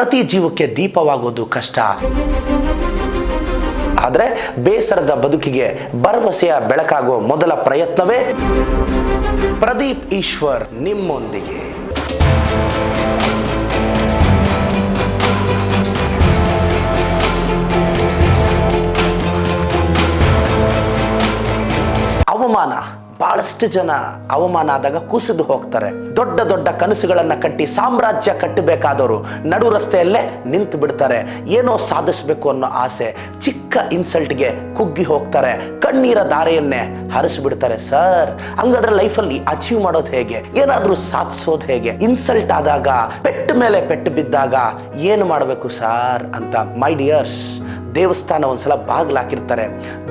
ಪ್ರತಿ ಜೀವಕ್ಕೆ ದೀಪವಾಗೋದು ಕಷ್ಟ. ಆದರೆ ಬೇಸರದ ಬದುಕಿಗೆ ಭರವಸೆಯ ಬೆಳಕಾಗುವ ಮೊದಲ ಪ್ರಯತ್ನವೇ ಪ್ರದೀಪ್ ಈಶ್ವರ್ ನಿಮ್ಮೊಂದಿಗೆ. ಅವಮಾನ ಬಹಳಷ್ಟು ಜನ ಅವಮಾನ ಆದಾಗ ಕುಸಿದು ಹೋಗ್ತಾರೆ. ದೊಡ್ಡ ದೊಡ್ಡ ಕನಸುಗಳನ್ನು ಕಟ್ಟಿ ಸಾಮ್ರಾಜ್ಯ ಕಟ್ಟಬೇಕಾದವರು ನಡು ರಸ್ತೆಯಲ್ಲೇ ನಿಂತು ಬಿಡ್ತಾರೆ. ಏನೋ ಸಾಧಿಸಬೇಕು ಅನ್ನೋ ಆಸೆ ಚಿಕ್ಕ ಇನ್ಸಲ್ಟ್ಗೆ ಕುಗ್ಗಿ ಹೋಗ್ತಾರೆ. ಕಣ್ಣೀರ ದಾರೆಯನ್ನೇ ಹರಿಸ್ಬಿಡ್ತಾರೆ. ಸರ್, ಹಂಗಾದ್ರೆ ಲೈಫಲ್ಲಿ ಅಚೀವ್ ಮಾಡೋದು ಹೇಗೆ? ಏನಾದರೂ ಸಾಧಿಸೋದು ಹೇಗೆ? ಇನ್ಸಲ್ಟ್ ಆದಾಗ, ಪೆಟ್ಟು ಮೇಲೆ ಪೆಟ್ಟು ಬಿದ್ದಾಗ, ಏನು ಮಾಡಬೇಕು ಸರ್? ಅಂತ, ಮೈ ಡಿಯರ್ಸ್ ದೇವಸ್ಥಾನ ಒಂದ್ಸಲ ಬಾಗಿಲಾಕಿರ್ತಾರೆ.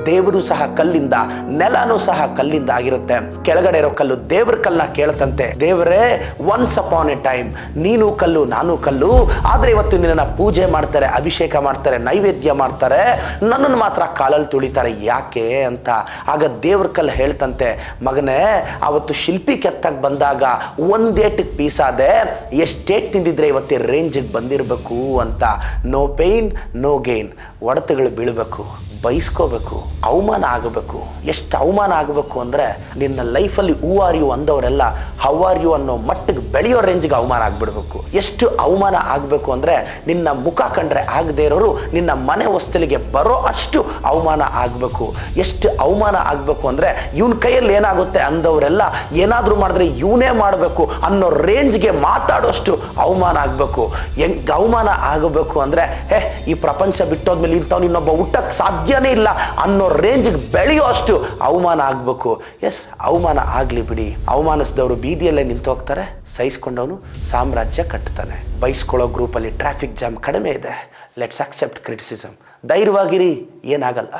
ದೇವರು ಸಹ ಕಲ್ಲಿಂದ, ನೆಲನೂ ಸಹ ಕಲ್ಲಿಂದ ಆಗಿರುತ್ತೆ. ಕೆಳಗಡೆ ಇರೋ ಕಲ್ಲು ದೇವ್ರ ಕಲ್ಲನ್ನ ಕೇಳತಂತೆ ದೇವರೇ ಒನ್ಸ್ ಅಪಾನ್ ಎ ಟೈಮ್ ನೀನು ಕಲ್ಲು, ನಾನು ಕಲ್ಲು, ಆದ್ರೆ ಇವತ್ತು ನಿನ್ನ ಪೂಜೆ ಮಾಡ್ತಾರೆ, ಅಭಿಷೇಕ ಮಾಡ್ತಾರೆ, ನೈವೇದ್ಯ ಮಾಡ್ತಾರೆ, ನನ್ನನ್ನು ಮಾತ್ರ ಕಾಲಲ್ಲಿ ತುಳಿತಾರೆ. ಯಾಕೆ ಅಂತ ಆಗ ದೇವ್ರ ಕಲ್ಲು ಹೇಳ್ತಂತೆ, ಮಗನೇ, ಅವತ್ತು ಶಿಲ್ಪಿ ಕೆತ್ತಕ್ ಬಂದಾಗ ಒಂದೇಟಿಗೆ ಪೀಸಾದೆ ಎಷ್ಟೇಟ್ ತಿಂದಿದ್ರೆ ಇವತ್ತೇ ರೇಂಜಿಗೆ ಬಂದಿರಬೇಕು ಅಂತ. ನೋ ಪೇಯ್ನ್ ನೋ ಗೇನ್ ಒಡೆತಗಳು ಬೀಳಬೇಕು ಬಯಸ್ಕೋಬೇಕು ಅವಮಾನ ಆಗಬೇಕು. ಎಷ್ಟು ಅವಮಾನ ಆಗಬೇಕು ಅಂದರೆ ನಿನ್ನ ಲೈಫಲ್ಲಿ ಹೂ ಆರ್ ಯು ಅಂದವರೆಲ್ಲ ಹೌ ಆರ್ ಯು ಅನ್ನೋ ಮಟ್ಟಿಗೆ ಬೆಳೆಯೋ ರೇಂಜ್ಗೆ ಅವಮಾನ ಆಗಿಬಿಡ್ಬೇಕು. ಎಷ್ಟು ಅವಮಾನ ಆಗಬೇಕು ಅಂದರೆ ನಿನ್ನ ಮುಖ ಕಂಡ್ರೆ ಆಗದೇ ಇರೋರು ನಿನ್ನ ಮನೆ ಹೊಸ್ತಲಿಗೆ ಬರೋ ಅಷ್ಟು ಅವಮಾನ ಆಗಬೇಕು. ಎಷ್ಟು ಅವಮಾನ ಆಗಬೇಕು ಅಂದರೆ ಇವನ ಕೈಯಲ್ಲಿ ಏನಾಗುತ್ತೆ ಅಂದವರೆಲ್ಲ ಏನಾದರೂ ಮಾಡಿದ್ರೆ ಇವನೇ ಮಾಡಬೇಕು ಅನ್ನೋ ರೇಂಜ್ಗೆ ಮಾತಾಡೋಷ್ಟು ಅವಮಾನ ಆಗಬೇಕು. ಹೆಂಗೆ ಅವಮಾನ ಆಗಬೇಕು ಅಂದರೆ, ಹೇ, ಈ ಪ್ರಪಂಚ ಬಿಟ್ಟೋದ್ಮೇಲೆ ಇಂಥವ್ನು ಇನ್ನೊಬ್ಬ ಹುಟ್ಟಕ್ಕೆ ಸಾಧ್ಯನೇ ಇಲ್ಲ ಅನ್ನೋ ರೇಂಜ್ಗೆ ಬೆಳೆಯೋ ಅಷ್ಟು ಅವಮಾನ ಆಗಬೇಕು. ಎಸ್ ಅವಮಾನ ಆಗಲಿ ಬಿಡಿ. ಅವಮಾನಿಸಿದವರು ಬೀದಿಯಲ್ಲೇ ನಿಂತು ಹೋಗ್ತಾರೆ, ಸಹಿಸ್ಕೊಂಡವನು ಸಾಮ್ರಾಜ್ಯ ಕಟ್ತಾನೆ. ಬೈಸ್ಕೊಳ್ಳೋ ಗ್ರೂಪಲ್ಲಿ ಟ್ರಾಫಿಕ್ ಜಾಮ್ ಕಡಿಮೆ ಇದೆ. ಲೆಟ್ಸ್ ಅಕ್ಸೆಪ್ಟ್ ಕ್ರಿಟಿಸಿಸಮ್ ಧೈರ್ಯವಾಗಿರಿ, ಏನಾಗಲ್ಲ.